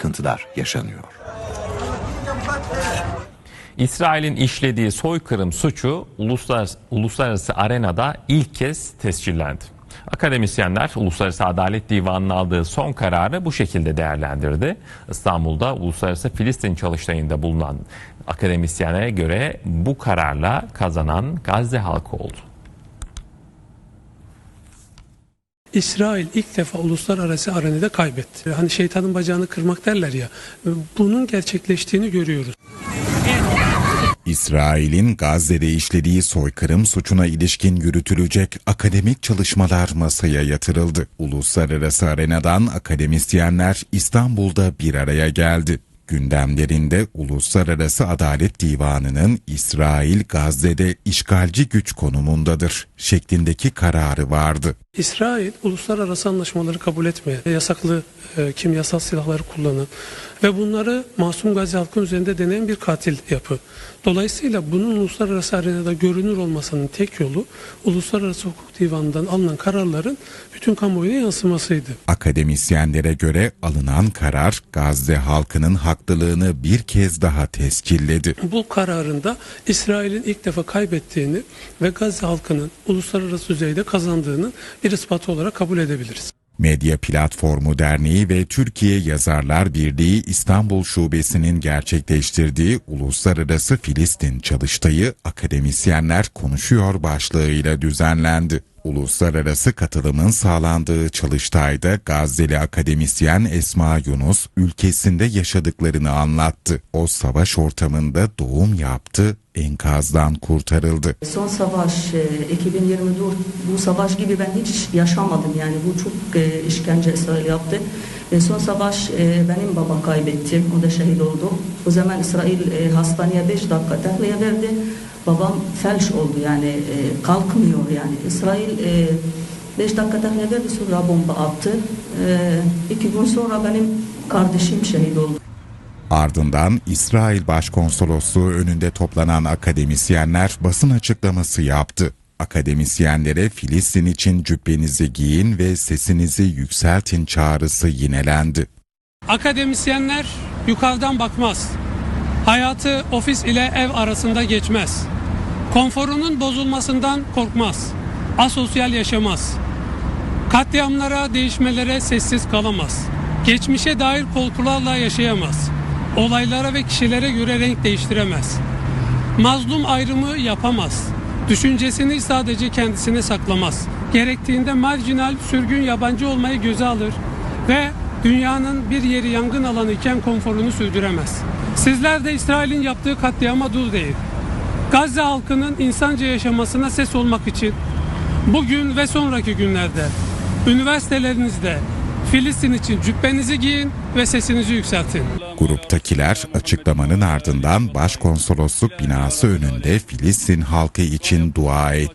sıkıntılar yaşanıyor. İsrail'in işlediği soykırım suçu uluslararası, uluslararası arenada ilk kez tescillendi. Akademisyenler Uluslararası Adalet Divanı'nın aldığı son kararı bu şekilde değerlendirdi. İstanbul'da Uluslararası Filistin Çalıştayı'nda bulunan akademisyenlere göre bu kararla kazanan Gazze halkı oldu. İsrail ilk defa uluslararası arenada kaybetti. Hani şeytanın bacağını kırmak derler ya. Bunun gerçekleştiğini görüyoruz. İsrail'in Gazze'de işlediği soykırım suçuna ilişkin yürütülecek akademik çalışmalar masaya yatırıldı. Uluslararası arenadan akademisyenler İstanbul'da bir araya geldi. Gündemlerinde Uluslararası Adalet Divanı'nın İsrail Gazze'de işgalci güç konumundadır şeklindeki kararı vardı. İsrail uluslararası anlaşmaları kabul etmeyen, yasaklı e, kimyasal silahları kullanan ve bunları masum Gazze halkın üzerinde deneyen bir katil yapı. Dolayısıyla bunun uluslararası arenada görünür olmasının tek yolu Uluslararası Hukuk Divanı'ndan alınan kararların bütün kamuoyuna yansımasıydı. Akademisyenlere göre alınan karar Gazze halkının haklılığını bir kez daha tescilledi. Bu kararında İsrail'in ilk defa kaybettiğini ve Gazze halkının uluslararası düzeyde kazandığını bir ispatı olarak kabul edebiliriz. Medya Platformu Derneği ve Türkiye Yazarlar Birliği İstanbul Şubesi'nin gerçekleştirdiği Uluslararası Filistin Çalıştayı akademisyenler konuşuyor başlığıyla düzenlendi. Uluslararası katılımın sağlandığı çalıştayda Gazze'li akademisyen Esma Yunus ülkesinde yaşadıklarını anlattı. O savaş ortamında doğum yaptı, enkazdan kurtarıldı. Son savaş e, 2024 bu savaş gibi ben hiç yaşamadım yani bu çok e, işkence İsrail yaptı. E, Son savaş e, benim baba kaybettim o da şehit oldu. O zaman İsrail e, hastaneye 5 dakika tahliye verdi. Babam felç oldu yani e, kalkmıyor yani. İsrail 5 dakika tahliye verdi sonra bomba attı. E, iki gün sonra benim kardeşim şehit oldu. Ardından İsrail Başkonsolosluğu önünde toplanan akademisyenler basın açıklaması yaptı. Akademisyenlere Filistin için cübbenizi giyin ve sesinizi yükseltin çağrısı yinelendi. Akademisyenler yukarıdan bakmaz. Hayatı ofis ile ev arasında geçmez. Konforunun bozulmasından korkmaz. Asosyal yaşamaz. Katliamlara, değişmelere sessiz kalamaz. Geçmişe dair korkularla yaşayamaz. Olaylara ve kişilere göre renk değiştiremez. Mazlum ayrımı yapamaz. Düşüncesini sadece kendisine saklamaz. Gerektiğinde marjinal, sürgün yabancı olmayı göze alır ve dünyanın bir yeri yangın alanı iken konforunu sürdüremez. Sizler de İsrail'in yaptığı katliama dur deyin. Gazze halkının insanca yaşamasına ses olmak için bugün ve sonraki günlerde üniversitelerinizde Filistin için cübbenizi giyin ve sesinizi yükseltin. Gruptakiler açıklamanın ardından Başkonsolosluk binası önünde Filistin halkı için dua etti.